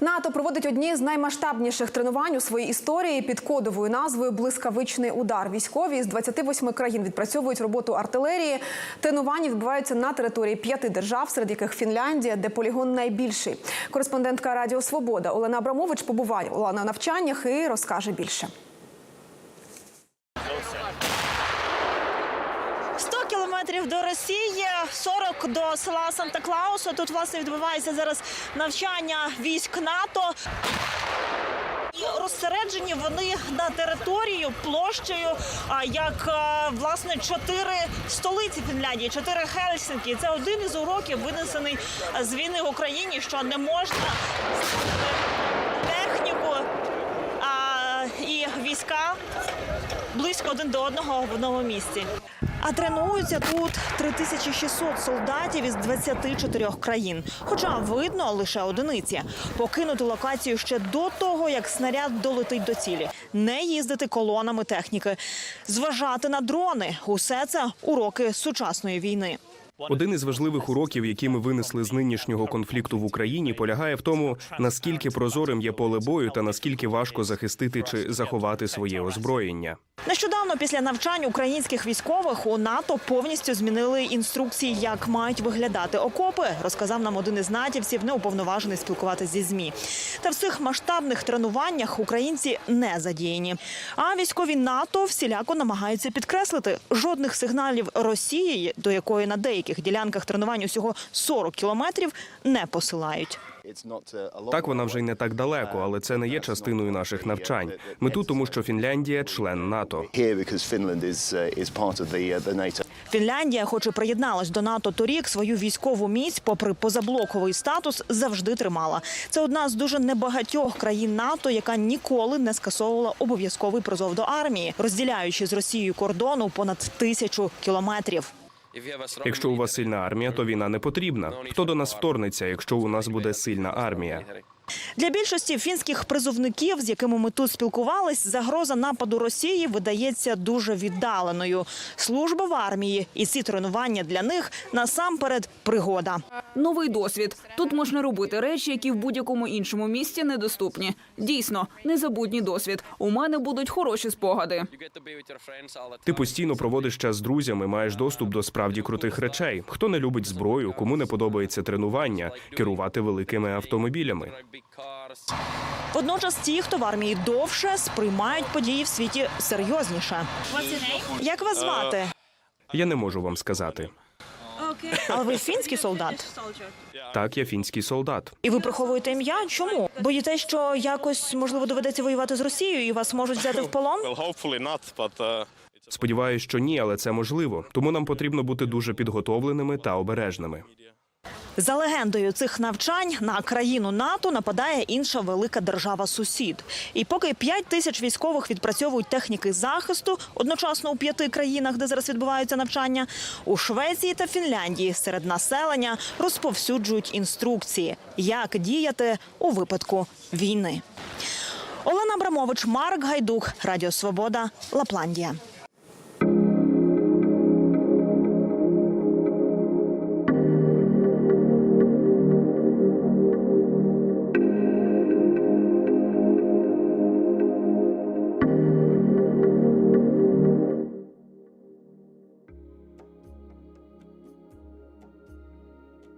НАТО проводить одні з наймасштабніших тренувань у своїй історії під кодовою назвою Блискавичний удар. Військові з 28 країн відпрацьовують роботу артилерії. Тренування відбуваються на території п'яти держав, серед яких Фінляндія, де полігон найбільший. Кореспондентка Радіо Свобода Олена Абрамович побуває на навчаннях і розкаже більше. Кілометрів до Росії, 40 до села Санта-Клауса. Тут власне відбувається зараз навчання військ НАТО. І розсереджені вони на територію площею, як власне чотири столиці Фінляндії, чотири Хельсинкі. Це один із уроків, винесений з війни в Україні, що не можна техніку і війська близько один до одного в одному місці. А тренуються тут 3600 солдатів із 24 країн. Хоча видно лише одиниці. Покинути локацію ще до того, як снаряд долетить до цілі. Не їздити колонами техніки, зважати на дрони. Усе це уроки сучасної війни. Один із важливих уроків, які ми винесли з нинішнього конфлікту в Україні, полягає в тому, наскільки прозорим є поле бою та наскільки важко захистити чи заховати своє озброєння. Нещодавно після навчань українських військових у НАТО повністю змінили інструкції, як мають виглядати окопи. Розказав нам один із натівців, неуповноважений спілкуватися зі змі. Та в цих масштабних тренуваннях українці не задіяні. А військові НАТО всіляко намагаються підкреслити жодних сигналів Росії, до якої на деяких ділянках тренувань усього 40 кілометрів, не посилають. Так вона вже й не так далеко, але це не є частиною наших навчань. Ми тут, тому що Фінляндія член НАТО. uh, uh. Фінляндія, хоч і приєдналась до НАТО торік, свою військову міць, попри позаблоковий статус, завжди тримала. Це одна з дуже небагатьох країн НАТО, яка ніколи не скасовувала обов'язковий призов до армії, розділяючи з Росією кордону понад тисячу кілометрів. Якщо у вас сильна армія, то війна не потрібна. Хто до нас вторгнеться, якщо у нас буде сильна армія? Для більшості фінських призовників, з якими ми тут спілкувались, загроза нападу Росії видається дуже віддаленою. Служба в армії і ці тренування для них насамперед пригода. Новий досвід. Тут можна робити речі, які в будь-якому іншому місці недоступні. Дійсно, незабутній досвід. У мене будуть хороші спогади. Ти постійно проводиш час з друзями, маєш доступ до справді крутих речей. Хто не любить зброю, кому не подобається тренування, керувати великими автомобілями. Водночас ті, хто в армії довше, сприймають події в світі серйозніше. Як вас звати? Я не можу вам сказати. Але ви фінський солдат, Так, я фінський солдат. і ви приховуєте ім'я. Чому? Боїтесь, що якось можливо доведеться воювати з Росією і вас можуть взяти в полон? Uh, Сподіваюсь, що ні, але це можливо. Тому нам потрібно бути дуже підготовленими та обережними. За легендою цих навчань на країну НАТО нападає інша велика держава-сусід. І поки 5 тисяч військових відпрацьовують техніки захисту одночасно у п'яти країнах, де зараз відбуваються навчання, у Швеції та Фінляндії серед населення розповсюджують інструкції, як діяти у випадку війни. Олена Абрамович, Марк Гайдук, Радіо Свобода, Лапландія.